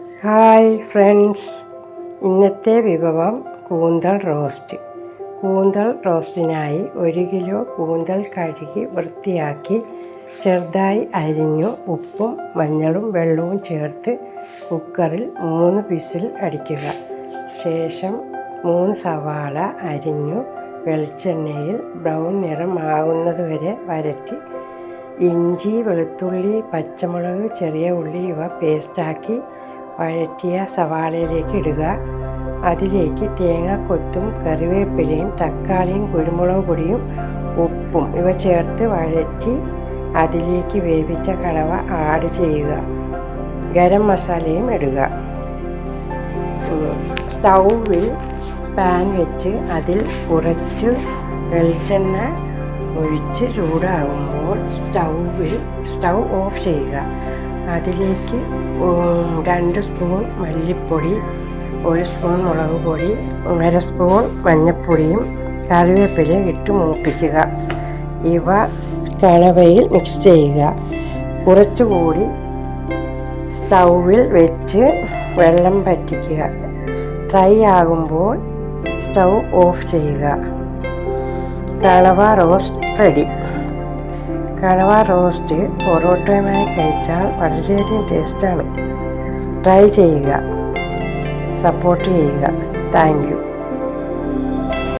Hi friends ഇന്നത്തെ വിഭവം കൂന്തൽ റോസ്റ്റ്. കൂന്തൽ റോസ്റ്റിനായി ഒരു കിലോ കൂന്തൽ കഴുകി വൃത്തിയാക്കി ചെറുതായി അരിഞ്ഞു ഉപ്പും മഞ്ഞളും വെള്ളവും ചേർത്ത് കുക്കറിൽ മൂന്ന് പിസിൽ അടിക്കുക. ശേഷം മൂന്ന് സവാള അരിഞ്ഞു വെളിച്ചെണ്ണയിൽ ബ്രൗൺ നിറമാകുന്നത് വരെ വരട്ടി ഇഞ്ചി വെളുത്തുള്ളി പച്ചമുളക് ചെറിയ ഉള്ളി ഇവ പേസ്റ്റാക്കി വഴറ്റിയ സവാളയിലേക്ക് ഇടുക. അതിലേക്ക് തേങ്ങ കൊത്തും കറിവേപ്പിലയും തക്കാളിയും കുരുമുളക് പൊടിയും ഉപ്പും ഇവ ചേർത്ത് വഴറ്റി അതിലേക്ക് വേവിച്ച കടവ ആഡ് ചെയ്യുക. ഗരം മസാലയും ഇടുക. സ്റ്റൗവിൽ പാൻ വെച്ച് അതിൽ കുറച്ച് വെളിച്ചെണ്ണ ഒഴിച്ച് ചൂടാകുമ്പോൾ സ്റ്റൗവിൽ സ്റ്റൗ ഓഫ് ചെയ്യുക. അതിലേക്ക് രണ്ട് സ്പൂൺ മല്ലിപ്പൊടി ഒരു സ്പൂൺ മുളക് പൊടി അര സ്പൂൺ മഞ്ഞൾപ്പൊടിയും കറിവേപ്പിലയും ഇട്ട് മൂപ്പിക്കുക. ഇവ കണവയിൽ മിക്സ് ചെയ്യുക. കുറച്ചുകൂടി സ്റ്റൗവിൽ വെച്ച് വെള്ളം പറ്റിക്കുക ഡ്രൈ ആകുമ്പോൾ സ്റ്റൗ ഓഫ് ചെയ്യുക. കണവ റോസ്റ്റ് റെഡി. കണവ റോസ്റ്റ് പൊറോട്ടയുമായി കഴിച്ചാൽ വളരെയധികം ടേസ്റ്റാണ്. ട്രൈ ചെയ്യുക. സപ്പോർട്ട് ചെയ്യുക. Thank you.